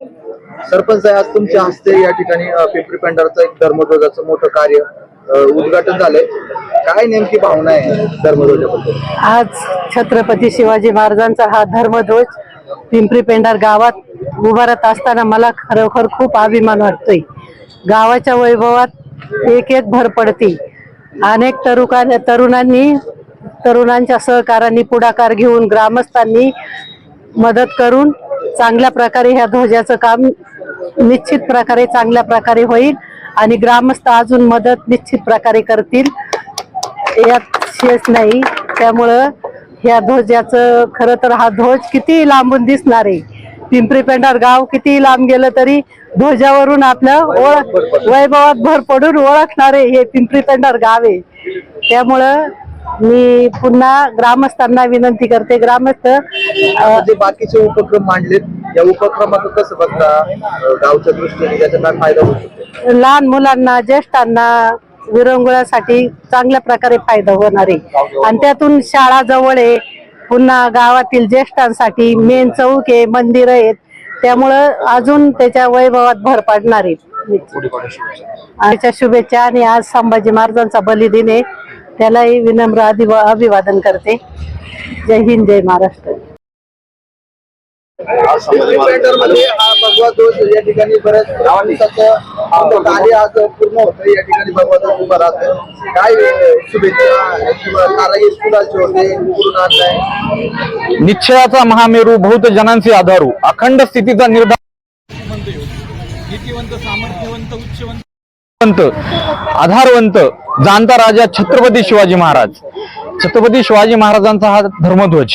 सरपंच आज तुमच्या हस्ते या ठिकाणी पिंपरी पेंढारचं एक धर्मध्वजाचं मोठं कार्य उद्घाटन झालंय. काय नेमकी भावना आहे धर्मध्वजाबद्दल? आज छत्रपती शिवाजी महाराजांचा हा धर्मध्वज पिंपरी पेंढार गावात उभारत असताना मला खरोखर खूप अभिमान वाटतोय. गावाच्या वैभवात एक एक भर पडते. अनेक तरुका तरुणांनी तरुणांच्या सहकारांनी पुढाकार घेऊन ग्रामस्थांनी मदत करून चांगल्या प्रकारे ह्या ध्वजाचं काम निश्चित प्रकारे चांगल्या प्रकारे होईल आणि ग्रामस्थ अजून मदत निश्चित प्रकारे करतील. यात शेष नाही. त्यामुळं ह्या ध्वजाचं खरं तर हा ध्वज किती लांबून दिसणार आहे. पिंपरी पेंढार गाव किती लांब गेलं तरी ध्वजावरून आपलं ओळख वैभवात भर पडून ओळखणारे हे पिंपरी पेंढार गाव आहे. त्यामुळं मी पुन्हा ग्रामस्थांना विनंती करते. ग्रामस्थ जे बाकीचे उपक्रम मांडलेत या उपक्रमाचं कसं बघता? गावच्या दृष्टीने त्याचा काय फायदा शकतो? लहान मुलांना ज्येष्ठांना विरंगुळ्यासाठी चांगल्या प्रकारे फायदा होणार आहे. आणि त्यातून शाळा जवळ आहे पुन्हा गावातील ज्येष्ठांसाठी मेन चौक आहे मंदिर आहेत. त्यामुळं अजून त्याच्या वैभवात भर पाडणार आहे. त्याच्या शुभेच्छा आणि आज संभाजी महाराजांचा बलिदिन आहे. त्यालाही विनम्र अभिव- अभिवादन करते. जय हिंद जय महाराष्ट्र. हा भगवा ध्वज या ठिकाणी बऱ्याच दिवसाचं आपलं कार्य आज पूर्ण होतं. या ठिकाणी भगवा ध्वज उभा राहतो. काय अ, शुभेच्छा? किंवा कारागीर फुलाचे होते? पूर्ण आणलाय निश्चयाचा महामेरू बहुत जनांचे आधारू. अखंड स्थितीचा निर्धार नीतिवंत सामर्थ्यवंत उच्चवंत. आधारवंत जाणता राजा छत्रपती शिवाजी महाराज. छत्रपती शिवाजी महाराजांचा हा धर्मध्वज.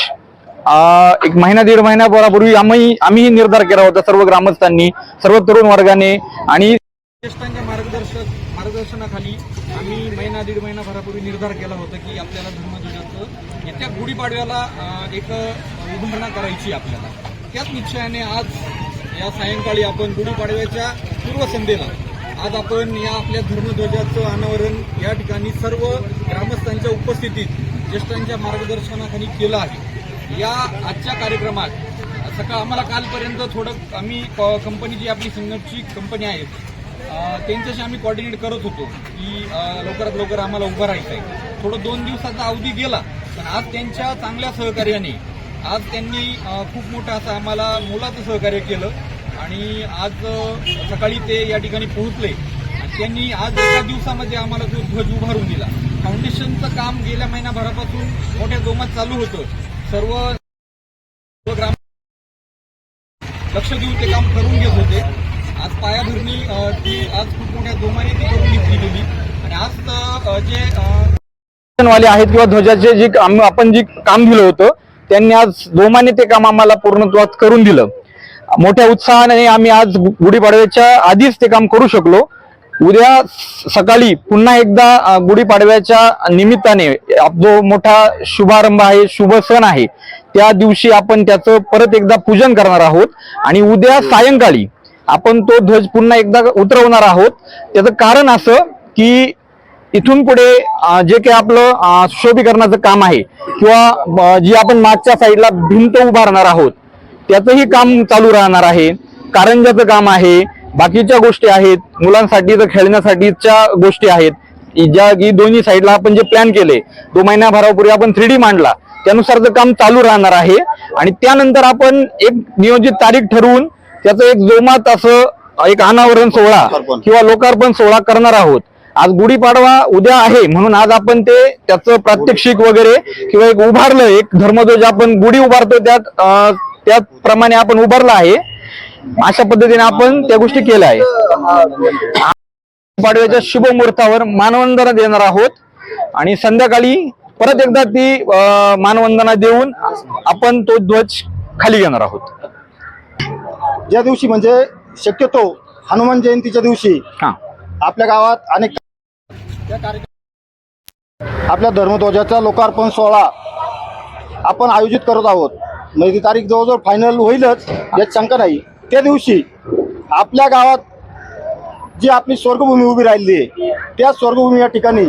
एक महिना दीड महिन्यापूर्वी आम्ही आम्हीही निर्धार केला होता सर्व ग्रामस्थांनी सर्व तरुण वर्गाने आणि ज्येष्ठांच्या मार्गदर्शक मार्गदर्शनाखाली आम्ही महिना दीड महिनाभरापूर्वी निर्धार केला होता की आपल्याला धर्मध्वजाचं येत्या गुढीपाडव्याला एक उभारणा करायची आपल्याला. त्याच निश्चयाने आज या सायंकाळी आपण गुढीपाडव्याच्या पूर्वसंध्येला आज आपण या आपल्या धर्मध्वजाचं अनावरण या ठिकाणी सर्व ग्रामस्थांच्या उपस्थितीत ज्येष्ठांच्या मार्गदर्शनाखाली केलं आहे. या आजच्या कार्यक्रमात सकाळ आम्हाला कालपर्यंत थोडं आम्ही क- कंपनी जी आपली सिग्नरची कंपनी आहे त्यांच्याशी आम्ही कॉर्डिनेट करत होतो की लवकरात लवकर आम्हाला उभं राहायचं आहे थोडं दोन दिवसाचा अवधी गेला पण आज त्यांच्या चांगल्या सहकार्याने आज त्यांनी खूप मोठं असं आम्हाला मोलाचं सहकार्य केलं आणि आज सकाळी ते या ठिकाणी पोहोचले. त्यांनी आज एका दिवसामध्ये आम्हाला तो ध्वज उभारून दिला. फाउंडेशनचं काम गेल्या महिनाभरापासून मोठ्या जोमात चालू होतं. सर्व ग्राम लक्ष देऊन ते काम करून घेत होते. आज पायाभरणी ती आज खूप मोठ्या जोमाने ती करून घेतली गेली. आणि आज जे वाले आहेत किंवा ध्वजाचे जे आपण जे काम दिलं होतं त्यांनी आज जोमाने ते काम आम्हाला पूर्णत्वात करून दिलं. मोठ्या उत्साहाने आम्ही आज गुढीपाडव्याच्या आधीच ते काम करू शकलो. उद्या स- सकाळी पुन्हा एकदा गुढीपाडव्याच्या निमित्ताने आप- जो मोठा शुभारंभ आहे शुभ सण आहे त्या दिवशी आपण त्याचं परत एकदा पूजन करणार आहोत. आणि उद्या सायंकाळी आपण तो ध्वज पुन्हा एकदा उतरवणार आहोत. त्याचं कारण असं की इथून पुढे जे काही आपलं सुशोभीकरणाचं काम आहे किंवा जी आपण मागच्या साईडला भिंत उभारणार आहोत त्याचंही काम चालू राहणार आहे. कारंजाचं काम आहे. बाकीच्या गोष्टी आहेत मुलांसाठी तर खेळण्यासाठीच्या गोष्टी आहेत. ज्या की दोन्ही साईडला आपण जे प्लॅन केले दोन महिन्याभरापूर्वी आपण थ्री डी मांडला त्यानुसारचं काम चालू राहणार आहे. आणि त्यानंतर आपण एक नियोजित तारीख ठरवून त्याचं एक जोमात असं एक अनावरण सोहळा किंवा लोकार्पण सोहळा करणार आहोत. आज गुढीपाडवा उद्या आहे म्हणून आज आपण ते त्याचं प्रात्यक्षिक वगैरे किंवा एक उभारलं एक धर्मध्वज आपण गुढी उभारतो त्यात अं, त्याप्रमाणे आपण उभारला आहे. अशा पद्धतीने आपण त्या गोष्टी केल्या आहे पाडव्याच्या शुभ मुहूर्तावर मानवंदना देणार आहोत. आणि संध्याकाळी परत एकदा ती मानवंदना देऊन आपण तो ध्वज खाली घेणार आहोत. ज्या दिवशी म्हणजे शक्यतो हनुमान जयंतीच्या दिवशी आपल्या गावात अनेक आपल्या धर्मध्वजाचा लोकार्पण सोहळा आपण आयोजित करत आहोत. म्हणजे ती तारीख जवळजवळ फायनल होईलच यात शंका नाही. त्या दिवशी आपल्या गावात जी आपली स्वर्गभूमी उभी राहिली आहे त्या स्वर्गभूमी या ठिकाणी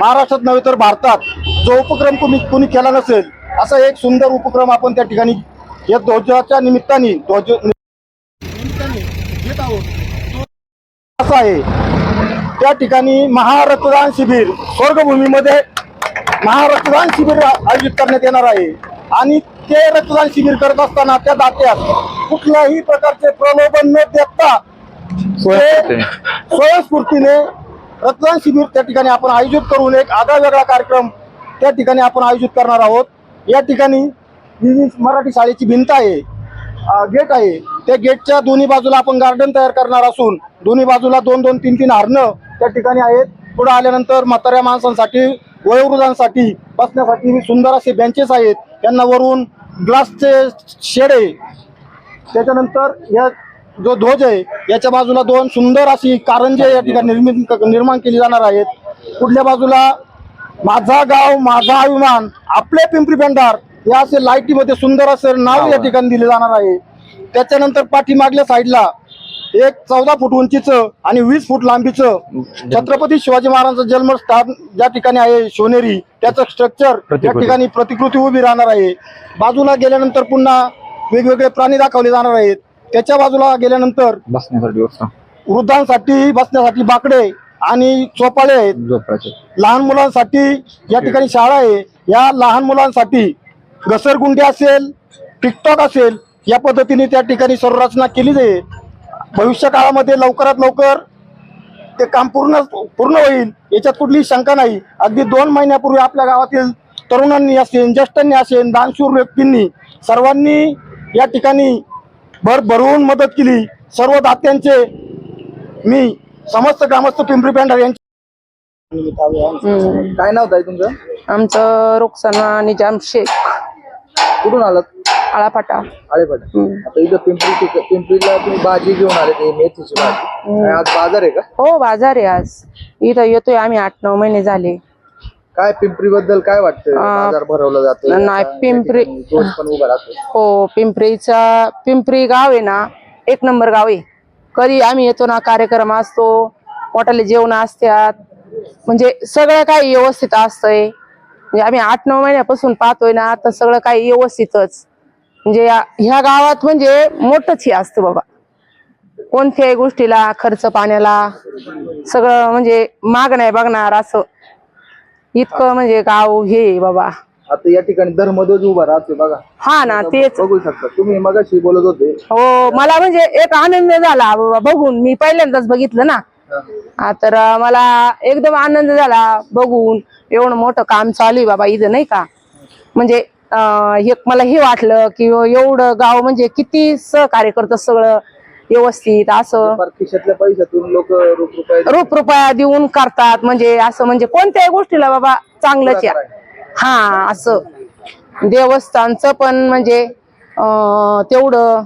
महाराष्ट्रात नव्हे तर भारतात जो उपक्रम कोणी कोणी केला नसेल असा एक सुंदर उपक्रम आपण त्या ठिकाणी या ध्वजाच्या निमित्ताने ध्वज ठिकाणी घेत आहोत. असा आहे. त्या ठिकाणी महारक्तदान शिबिर स्वर्गभूमीमध्ये महारक्तदान शिबिर आयोजित करण्यात येणार आहे. आणि ते रक्तदान शिबिर करत असताना त्या दात्यात कुठल्याही प्रकारचे प्रलोभन न देता स्वयंस्फूर्तीने. रक्तदान शिबिर त्या ठिकाणी आपण आयोजित करून एक आगळा वेगळा कार्यक्रम त्या ठिकाणी आपण आयोजित करणार आहोत. या ठिकाणी मराठी शाळेची भिंत आहे गेट आहे त्या गेटच्या दोन्ही बाजूला आपण गार्डन तयार करणार असून दोन्ही बाजूला दोन दोन तीन तीन हरणं त्या ठिकाणी आहेत. पुढे आल्यानंतर म्हाताऱ्या माणसांसाठी वयोवृद्धांसाठी बसण्यासाठी सुंदर असे बेंचेस आहेत. त्यांना वरून ग्लासचे शेड आहे. त्याच्यानंतर या जो ध्वज आहे याच्या बाजूला दोन सुंदर अशी कारंजे या ठिकाणी निर्मित निर्माण केली जाणार आहेत. पुढल्या बाजूला माझा गाव माझा अभिमान आपले पिंपरी पेंडार या असे लाईटीमध्ये सुंदर असं नाव या ठिकाणी दिले जाणार आहे. त्याच्यानंतर पाठीमागल्या साईडला एक चौदा फूट उंचीचं आणि वीस फूट लांबीचं छत्रपती शिवाजी महाराजांचं जन्मस्थान ज्या ठिकाणी आहे शिवनेरी त्याचं स्ट्रक्चर त्या. ठिकाणी प्रतिकृती उभी राहणार आहे. बाजूला गेल्यानंतर पुन्हा वेगवेगळे प्राणी दाखवले जाणार आहेत. त्याच्या बाजूला गेल्यानंतर बसण्यासाठी वृद्धांसाठी बसण्यासाठी बाकडे आणि चोपाळे आहेत. लहान मुलांसाठी या ठिकाणी शाळा आहे. या लहान मुलांसाठी घसरगुंडी असेल टिकटॉक असेल या पद्धतीने त्या ठिकाणी संरचना केली जाईल. भविष्य काळामध्ये लवकरात लवकर ते काम पूर्ण पूर्ण होईल याच्यात कुठलीही शंका नाही. अगदी दोन महिन्यापूर्वी आपल्या गावातील तरुणांनी असेल ज्येष्ठांनी असेल दानशूर व्यक्तींनी सर्वांनी या ठिकाणी भर भरवून मदत केली. सर्व दात्यांचे मी समस्त ग्रामस्थ पिंपरी पेंढार यांचे काय नाव ताई तुमचं? आमचं रुखसाना निजाम शेख. कुठून आलात? आळापाटा. आळेपाट. आता इथं पिंपरी पिंपरीला तुम्ही भाजी घेऊन आले ते मेथीची भाजी. आज बाजार आहे का? हो बाजार आहे आज. इथं येतोय आम्ही आठ नऊ महिने झाले. काय पिंपरी बद्दल काय वाटतं बाजार भरवला जातो नाही, पिंपरी- पण उभा राहतो हो पिंपरीचा पिंपरी गाव आहे ना एक नंबर गाव आहे. कधी आम्ही येतो ना कार्यक्रम असतो मोठाले जेवण असतात. म्हणजे सगळं काही व्यवस्थित असतंय. म्हणजे आम्ही आठ नऊ महिन्यापासून पाहतोय ना तर सगळं काही व्यवस्थितच. म्हणजे ह्या गावात म्हणजे मोठंच हे असतं बाबा. कोणत्याही गोष्टीला खर्च पाण्याला सगळं म्हणजे माग नाही बघणार असं. इतकं म्हणजे गाव हे बाबा. आता या ठिकाणी धर्मध्वज उभा राहतोय बघा. हा ना तेच. बघू शकता. तुम्ही मगाशी बोलत होते. हो मला म्हणजे एक आनंद झाला बाबा बघून. मी पहिल्यांदाच बघितलं ना. हा, तर मला एकदम आनंद झाला बघून. एवढं मोठं काम चालू आहे बाबा इथं नाही का? म्हणजे एक मला हे वाटलं की एवढं गाव म्हणजे किती सहकार्य करतं सगळं व्यवस्थित असं. खिशातल्या पैशातून लोक रुपये रूप रुपया देऊन करतात म्हणजे असं म्हणजे कोणत्याही गोष्टीला बाबा चांगलंच या. हा असं. देवस्थानचं पण म्हणजे तेवढं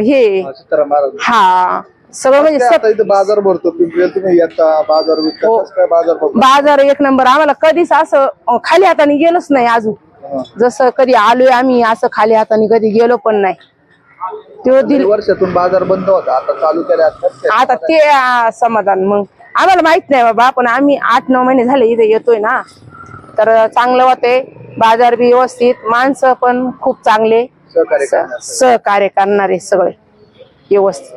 हे. हा सगळं म्हणजे बाजार भरतो पिंपरीला तुम्ही येता बाजार हो. बाजार एक नंबर. आम्हाला कधीच असं खाली हाताने गेलोच नाही अजून. जसं कधी आलोय आम्ही असं खाली हाताने कधी गेलो पण नाही. तो दिल वर्षातून बाजार बंद होता आता चालू केला आता ते समाधान मग. आम्हाला माहीत नाही बाबा पण आम्ही आठ नऊ महिने झाले इथे येतोय ना. तर चांगलं होते बाजार बी व्यवस्थित माणसं पण खूप चांगले. सहकार्य करणार. करणारे सगळे व्यवस्थित.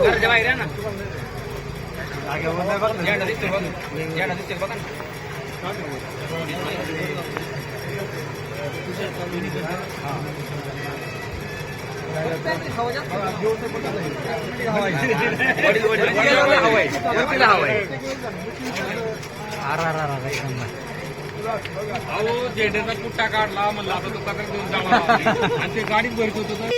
घरच्या बाहेर आहे ना झेंडा दिसतो अहो झेंड्याचा पुट्टा काढला म्हणला आता तो तक्रार देऊन जावा. आणि ते गाडीत भरत होतं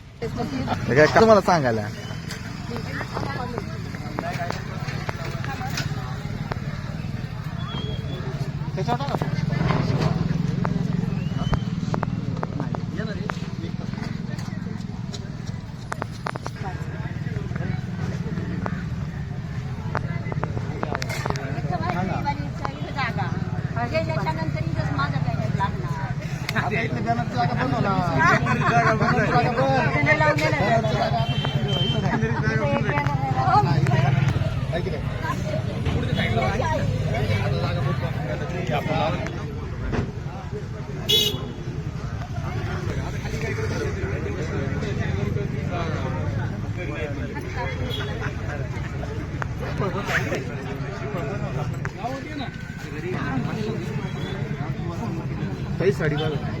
काय तुम्हाला सांगायला? त्याच्यानंतर इथंच माझं पॅकेज लागणार त्याने लावलेलं आहे. काही साडी बघा